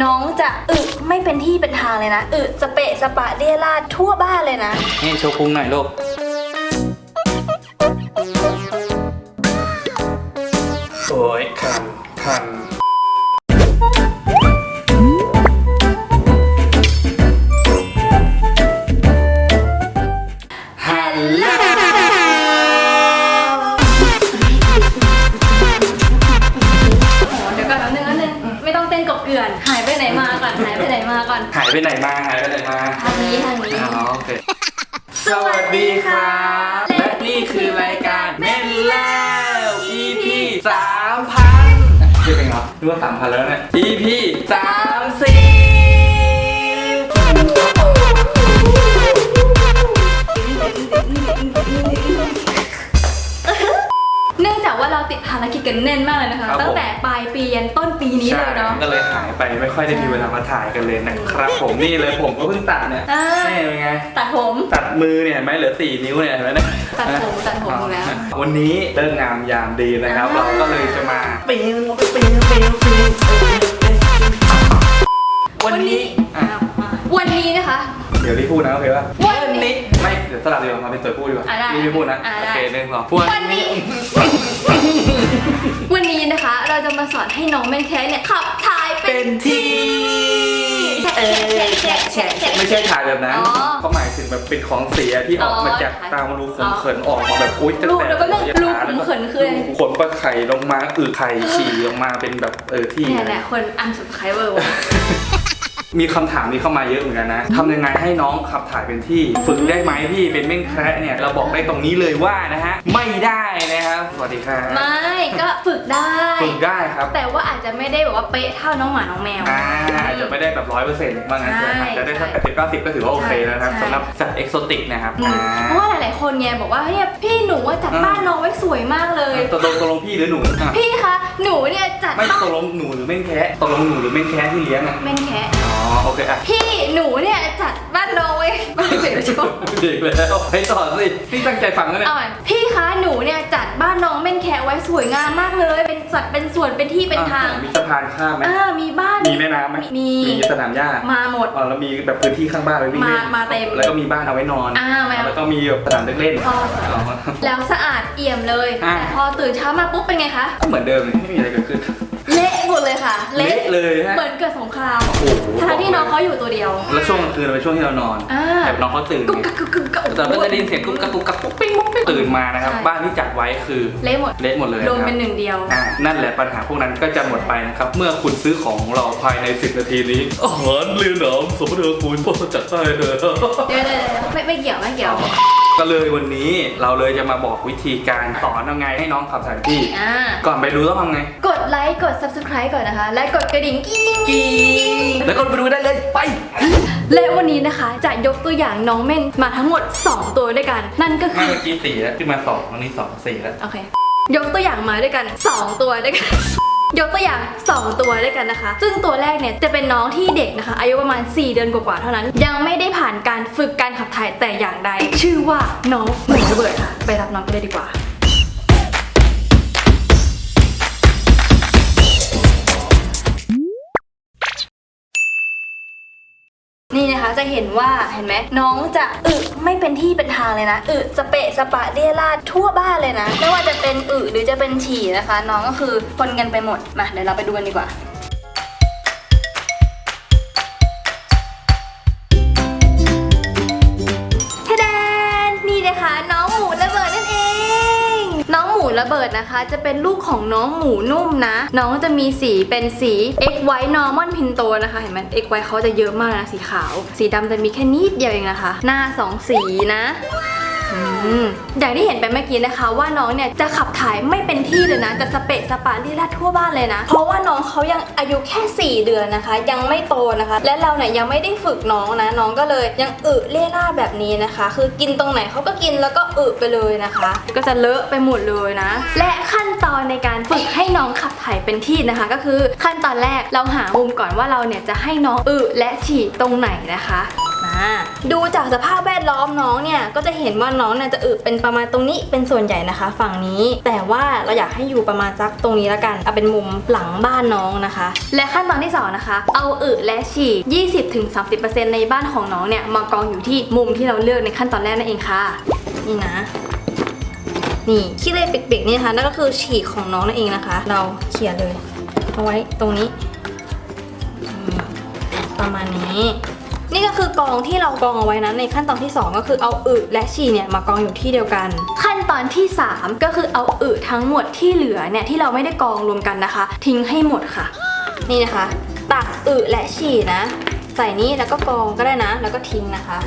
น้องจะอึไม่เป็นที่เป็นทางเลยนะอึสเปะสปะเรียราดทั่วบ้านเลยนะ นี่โชว์พุงหน่อยลูก โอ้ยคันคันามพันเรียกเป็นเหรอรู้ว่าสามพันแล้วเนี่ย EP สามากว่าเราติดภารกิจกันแน่นมากเลยนะคะตั้งแต่ปลายปียันต้นปีนี้ใช่เลยเนาะ ก็เลยหายไปไม่ค่อยได้มีเวลามาถ่ายกันเลยนะครับ ผมนี่เลยผมก็เพิ่งตัดเนี่ยอ่า นี่เป็นไง ตัดผม ตัดมือเนี่ยเห็นไหมเหลือสี่นิ้วเนี่ยเห็นไหมเนี่ยตัดผมตัดผมแล้ว วันนี้เลิกงามยามดีนะครับอ่าเราก็เลยจะมาปีนปีนปีนปีนวันนี้อะอะมาวันนี้นะคะ เดี๋ยวรีบพูดนะโอเคป่ะวันนี้ไม่เดี๋ยวสลับเดี๋ยวมาเป็นตัวพูดดีกว่าอะได้รีบไม่พูดนะอะโอได้เคหนึ่งสองวันนี้ วันนี้นะคะ เราจะมาสอนให้น้องแม่นแค่เนี่ยขับถ่ายเป็เป็นนที่เออแฉะแฉะแฉะ ไม่ใช่ถ่ายแบบนั้นอ๋อเขาหมายถึงแบบเป็นของเสียที่ออกมาจากอ๋อตามรูขุมขนออกมาแบบอุ้ยตั้งรูแต่แล้วก็เรื่องรูขุมขนคืออะไร ขนปลาไข่ลงมาอึไข่ฉี่ลงมาเป็นแบบเออที่เนี่ยแหละคนอันสุดท้ายเวอร์วะ มีคำถามนี้เข้ามาเยอะเหมือนกันนะทำยังไงให้น้องขับถ่ายเป็นที่ ฝึกได้ไหมพี่เป็นเม่งแคระเนี่ยเราบอกได้ตรงนี้เลยว่านะฮะไม่ได้นะครับสวัสดีครับไม่ก็ฝึกได้ฝึกได้ครับ แต่ว่าอาจจะไม่ได้แบบว่าเป๊ะเท่าน้องหมาน้องแมวอ่าอาจจะไม่ได้แบบร้อยเปอร์เซ็นต์ว่างั้นใช่อาจจะได้สักแปดสิบเก้าสิบก็ถือว่าโอเคแล้วนะครับใช่สำหรับสัตว์เอกโซติกนะครับอืมอ่าเพราะว่าหลายๆคนไงบอกว่าเนี่ยพี่หนูว่าจัดอืมบ้านน้องไว้สวยมากเลยตกลงตกลงพี่หรือหนูอะพี่คะหนูเนี่ยจัดไม่บ้านตกลงหนูหรือเม่งแคะตกลงหนูหรือเม่งแคะที่เลี้ยงอะแม่นแค่อ๋อ โอเคอะพี่หนูเนี่ยจัดบ้านน้องไว้ไม่เดี๋ยวชมเด็กแล้วให้ต่อสิพี่ตั้งใจฟังนะเนี่ยเอาใหม่พี่คะหนูเนี่ยจัดบ้านน้องแม่นแค่ไว้สวยงามมากเลย เป็นสัดเป็นส่วนเป็นที่เป็นทางอะมีสะพานข้ามไหมอ่ามีบ้าน มีแม่น้ำไหมมีมี สนามหญ้ามาหมด อ๋อแล้วมีแบบพื้นที่ข้างบ้านไว้วิ่งเล่นมามาเต็มแล้วก็มีบ้านเอาไว้นอนอ่ามาแล้วก็มีแบบสนามเด็กเล่นพออ๋อ แล้วสะอาดเอี่ยมเลยอ่า แต่พอตื่นเช้ามาปุ๊บเป็นไงคะ ก็เหมือนเดิมเลยไม่มีอะไรเกิดขึ้น เละหมดเลยค่ะเละเลยฮะเหมือนเกิดสงครามโอ้โหทั้งที่น้องเขาอยู่ตัวเดียว แล้วช่วงกลางคืนเป็นช่วงที่เรานอนอ่า แบบน้องเขาตื่นกุ๊กกักกุ๊กกักกุ๊กแต่ก็จะได้ยินเสียงกุ๊กกักกุ๊กกักปุ๊กปิ๊งปุ๊กปิ๊งตื่นมานะครับ ใช่ บ้านที่จัดไว้คือเละหมดเละหมดเลยรวมะครับเป็นหนึ่งเดียว อ่านั่นแหละปัญหาพวกนั้นก็จะหมดไปนะครับ เมื่อคุณซื้อของของเราภายใน 10 นาทีนี้อาหารเรียนหนอมสมบูรณ์คุณพ่อจัดให้เลย เดี๋ยวเดี๋ยวเดี๋ยวไม่ไม่เกี่ยวไม่เกี่ยว ก็เลยวันนี้เราเลยจะมาบอกวิธีการสอนยังไงให้น้องขับถ่ายที่ อ่าก่อนไปดูต้องทำไง กดไลค์กด subscribe ก่อนนะคะ และกดกระดิ่งกิ้งกิ้งแล้วก็ไปดูได้เลยไป และวันนี้นะคะ จะยกตัวอย่างน้องเม่นมาทั้งหมด 2 ตัวด้วยกัน นั่นก็ไม่คือเมื่อกี้สี่แล้วขึ้นมาสองวันนี้สองสี่แล้ว โอเค ยกตัวอย่างมาด้วยกัน 2 ตัวด้วยกัน ยกตัวอย่าง 2 ตัวด้วยกันนะคะ ซึ่งตัวแรกเนี่ยจะเป็นน้องที่เด็กนะคะ อายุประมาณ 4 เดือนกว่าๆเท่านั้น ยังไม่ได้ผ่านการฝึกการขับถ่ายแต่อย่างใด ชื่อว่าน้องหมูระเบิดค่ะ ไปรับน้องกันเลยดีกว่า จะเห็นว่าเห็นไหมน้องจะอึไม่เป็นที่เป็นทางเลยนะอึสเปะสปะเรียราดทั่วบ้านเลยนะ ไม่ว่าจะเป็นอึหรือจะเป็นฉี่นะคะ น้องก็คือคนกันไปหมดมาเดี๋ยวเราไปดูกันดีกว่า ระเบิดนะคะ จะเป็นลูกของน้องหมูนุ่มนะ น้องจะมีสีเป็นสี X White Normal Pinto นะคะ เห็นไหม X White เขาจะเยอะมากนะสีขาว สีดำจะมีแค่นิดเดียวเองนะคะ หน้าสองสีนะ อืมอย่างที่เห็นไปเมื่อกี้นะคะว่าน้องเนี่ยจะขับถ่ายไม่เป็นที่เลยนะจะสเปะสปะลีลาดทั่วบ้านเลยนะ เพราะว่าน้องเขายังอายุแค่ 4 เดือนนะคะ ยังไม่โตนะคะ และเราเนี่ยยังไม่ได้ฝึกน้องนะ น้องก็เลยยังอึเล่ร่าดแบบนี้นะคะ คือกินตรงไหนเขาก็กินแล้วก็อึไปเลยนะคะ ก็จะเลอะไปหมดเลยนะ และขั้นตอนในการฝึกให้น้องขับถ่ายเป็นที่นะคะ ก็คือขั้นตอนแรกเราหามุมก่อนว่าเราเนี่ยจะให้น้องอึและฉี่ตรงไหนนะคะ ดูจากสภาพแวดล้อมน้องเนี่ยก็จะเห็นว่าน้องเนี่ยจะอึเป็นประมาณตรงนี้เป็นส่วนใหญ่นะคะ ฝั่งนี้ แต่ว่าเราอยากให้อยู่ประมาณสักตรงนี้แล้วกันเอาเป็นมุมหลังบ้านน้องนะคะ และขั้นตอนที่สองนะคะเอาอึและฉี่ 20-30%ในบ้านของน้องเนี่ยมากองอยู่ที่มุมที่เราเลือกในขั้นตอนแรกนั่นเองค่ะ นี่นะนี่ขี้เลยเปียกๆนี่นะคะนั่นก็คือฉี่ของน้องนั่นเองนะคะ เราเขี่ยเลยเอาไว้ตรงนี้ ประมาณนี้ นี่ก็คือกองที่เรากองเอาไว้นะในขั้นตอนที่ 2 ก็คือเอาอึและฉี่เนี่ยมากองอยู่ที่เดียวกัน ขั้นตอนที่ 3 ก็คือเอาอึทั้งหมดที่เหลือเนี่ยที่เราไม่ได้กองรวมกันนะคะ ทิ้งให้หมดค่ะ นี่นะคะ ตักอึและฉี่นะ ใส่นี่แล้วก็กองก็ได้นะ แล้วก็ทิ้งนะคะ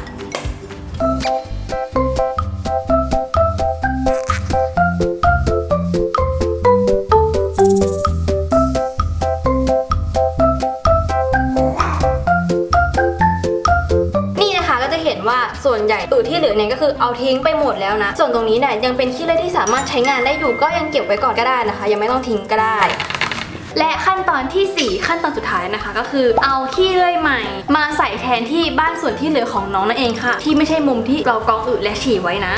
ว่าส่วนใหญ่อึที่เหลือเนี่ยก็คือเอาทิ้งไปหมดแล้วนะ ส่วนตรงนี้เนี่ยยังเป็นขี้เลื่อยที่สามารถใช้งานได้อยู่ก็ยังเก็บไว้ก่อนก็ได้นะคะ ยังไม่ต้องทิ้งก็ได้และขั้นตอนทีสี่4 ขั้นตอนสุดท้ายนะคะ ก็คือเอาขี้เลื่อยใหม่ มาใส่แทนที่บ้านส่วนที่เหลือของน้องนั่นเองค่ะ ที่ไม่ใช่มุมที่เรากองอึและฉี่ไว้นะ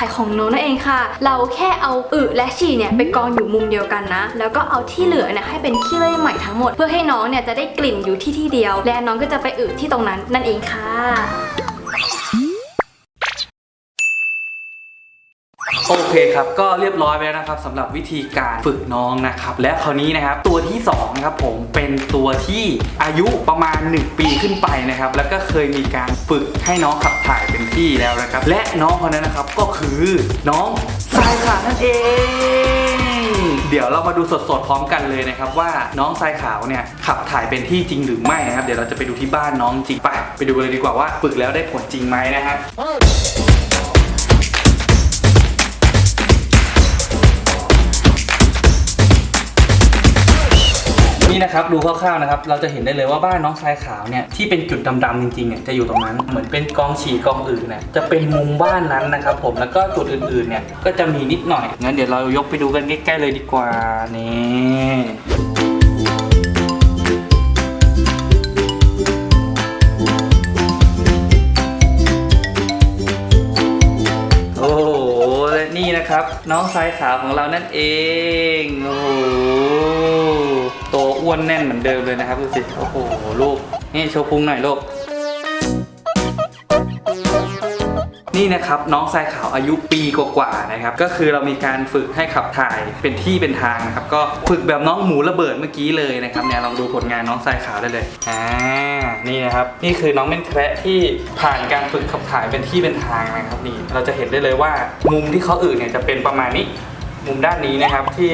ขับถ่ายของน้องนั่นเองค่ะ เราแค่เอาอึและฉี่เนี่ยไปกองอยู่มุมเดียวกันนะ แล้วก็เอาที่เหลือเนี่ยให้เป็นขี้เลื่อยใหม่ทั้งหมด เพื่อให้น้องเนี่ยจะได้กลิ่นอยู่ที่ที่เดียว และน้องก็จะไปอึที่ตรงนั้นนั่นเองค่ะ โอเคครับ ก็เรียบร้อยไปแล้วนะครับสำหรับวิธีการฝึกน้องนะครับ และคราวนี้นะครับตัวที่2นะครับผมเป็นตัวที่อายุประมาณ 1 ปีขึ้นไปนะครับ แล้วก็เคยมีการฝึกให้น้องขับถ่ายเป็นที่แล้วนะครับ และน้องคนนั้นนะครับก็คือน้องสายขาวนั่นเองเดี๋ยวเรามาดูสดๆพร้อมกันเลยนะครับ ว่าน้องทรายขาวเนี่ยขับถ่ายเป็นที่จริงหรือไม่นะครับ เดี๋ยวเราจะไปดูที่บ้านน้องจริงไปไปดูกันเลยดีกว่าว่าฝึกแล้วได้ผลจริงไหมนะฮะ นี่นะครับดูคร่าวๆนะครับ เราจะเห็นได้เลยว่าบ้านน้องชายขาวเนี่ยที่เป็นจุดดำๆจริงๆเนี่ยจะอยู่ตรงนั้นเหมือนเป็นกองฉี่กองอื่นเนี่ยจะเป็นมุมบ้านนั้นนะครับ ผมแล้วก็จุดอื่นๆเนี่ยก็จะมีนิดหน่อยงั้นเดี๋ยวเรายกไปดูกันใกล้ๆเลยดีกว่านี่โอ้โหและนี่นะครับ น้องชายขาวของเรานั่นเองโอ้โห อ้วนแน่นเหมือนเดิมเลยนะครับดูสิโอ้โหลูกนี่โชว์พุงหน่อยลูกนี่นะครับน้องทรายขาวอายุปีกว่าๆนะครับก็คือเรามีการฝึกให้ขับถ่ายเป็นที่เป็นทางนะครับก็ฝึกแบบน้องหมูระเบิดเมื่อกี้เลยนะครับเนี่ยลองดูผลงานน้องทรายขาวได้เลยอ่านี่นะครับนี่คือน้องเม่นแคระที่ผ่านการฝึกขับถ่ายเป็นที่เป็นทางนะครับนี่เราจะเห็นได้เลยว่ามุมที่เขาอื่นเนี่ยจะเป็นประมาณนี้ มุมด้านนี้นะครับที่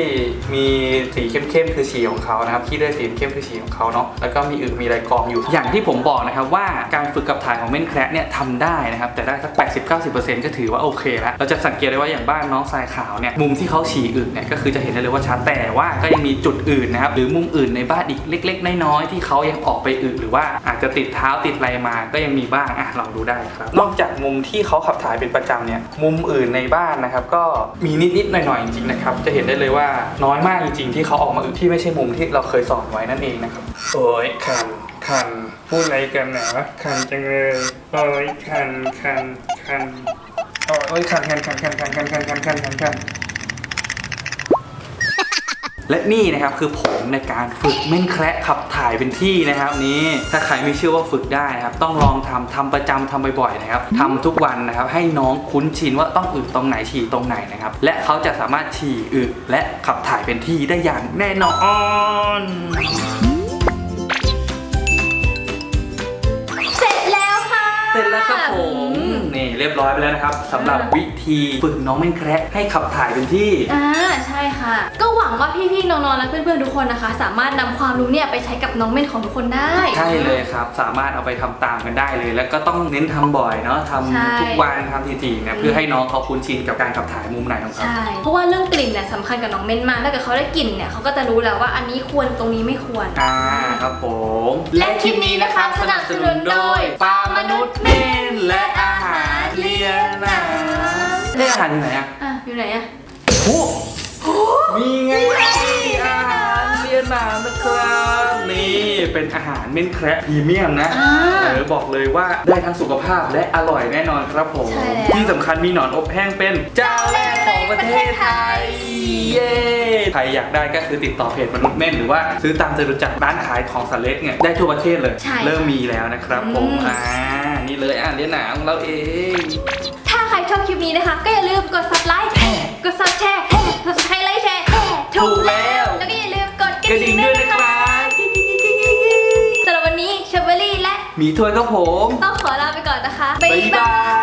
มีสีเข้มๆคือฉี่ของเขานะครับขี้เลือดสีเข้มคือฉี่ของเขาเนาะแล้วก็มีอึมีอะไรกองอยู่ อย่างที่ผมบอกนะครับว่าการฝึกกับถ่ายของเม่นแคระเนี่ยทำได้นะครับแต่ได้สัก80-90%ก็ถือว่าโอเคแล้วเราจะสังเกตได้ว่าอย่างบ้านน้องทรายขาวเนี่ยมุมที่เขาฉี่อึเนี่ยก็คือจะเห็นได้เลยว่าชัดแต่ว่าก็ยังมีจุดอื่นนะครับหรือมุมอื่นในบ้านอีกเล็ก ๆ น้อยๆที่เขายังออกไปอึหรือว่าอาจจะติดเท้าติดอะไรมาก็ยังมีบ้างอะลองดูได้ครับนอกจากมุมที่เขาขับถ่ายเป็นประจำเนี่ยมุมอื่นในบ้านนะครับก็มีนิดๆหน่อยๆริงๆนะครับจะเห็นได้เลยว่าน้อยมากจริงๆ ที่เขาออกมาอึที่ไม่ใช่มุมที่เราเคยสอนไว้นั่นเองนะครับโอ้ยคันคันพูดอะไรกันนะคันจังเลยโอ้ยคันคันคันโอ้ยคันคันคันคันคันคันคันคันคันคันคัน และนี่นะครับคือผมในการฝึกเม่นแคระขับถ่ายเป็นที่นะครับ นี่ถ้าใครไม่เชื่อว่าฝึกได้นะครับ ต้องลองทำทำประจำทำบ่อยๆนะครับทำทุกวันนะครับให้น้องคุ้นชินว่าต้องอึตรงไหนฉี่ตรงไหนนะครับ และเขาจะสามารถฉี่อึและขับถ่ายเป็นที่ได้อย่างแน่นอนเสร็จแล้วค่ะเสร็จแล้วครับผมนี่เรียบร้อยไปแล้วนะครับสำหรับวิธีฝึกน้องเม่นแคระให้ขับถ่ายเป็นที่อ่าใช่ ค่ะ ก็หวังว่าพี่ๆน้องๆและเพื่อนๆทุกคนนะคะ สามารถนำความรู้เนี่ยไปใช้กับน้องเม่นของทุกคนได้ ใช่เลยครับ สามารถเอาไปทำตามกันได้เลย แล้วก็ต้องเน้นทำบ่อยเนาะทใช่ำทุกวันทำทีๆเนี่ยเพื่อให้น้องเขาคุ้นชินกับการขับถ่ายมุมไหนของเขา ใช่ เพราะว่าเรื่องกลิ่นเนี่ยสำคัญกับน้องเม่นมากถ้าเกิดเขาได้กลิ่นเนี่ยเขาก็จะรู้แล้วว่าอันนี้ควรตรงนี้ไม่ควร อ่าครับผมและคลิปนี้นะคะสนับสนุนโดยปลามนุษย์เม่นและอาหารเลียนน้ำได้อาหารที่ไหนอะอะอยู่ไหนอะโอ้ มีไงอาหารเลียนน้ำนะครับนี่เป็นอาหารเม่นแคระพรีเมียมนะอ่าเออบอกเลยว่าได้ทั้งสุขภาพและอร่อยแน่นอนครับผม ใช่แล้ว ที่สำคัญมีหนอนอบแห้งเป็นเจ้าแรกของประเทศไทย เย้ใครอยากได้ก็คือติดต่อเพจมนุษย์เม่นหรือว่าซื้อตามจตุจักรร้านขายของสัตว์เล็กเนี่ยได้ทั่วประเทศเลย ใช่เริ่มมีแล้วนะครับผมอืม อ่านี่เลยอะเลี้ยงหนาของเราเอง ถ้าใครชอบคลิปนี้นะคะ ก็อย่าลืมกด subscribe กด sub แชร์ กดกกระระดิ่ดิ่งงด้ด้ววยยนะนะครัคะบสำหรับวันนี้เชอร์เบอรี่และหมีถ้วยครับผม ต้องขอลาไปก่อนนะคะ บ๊ายบาย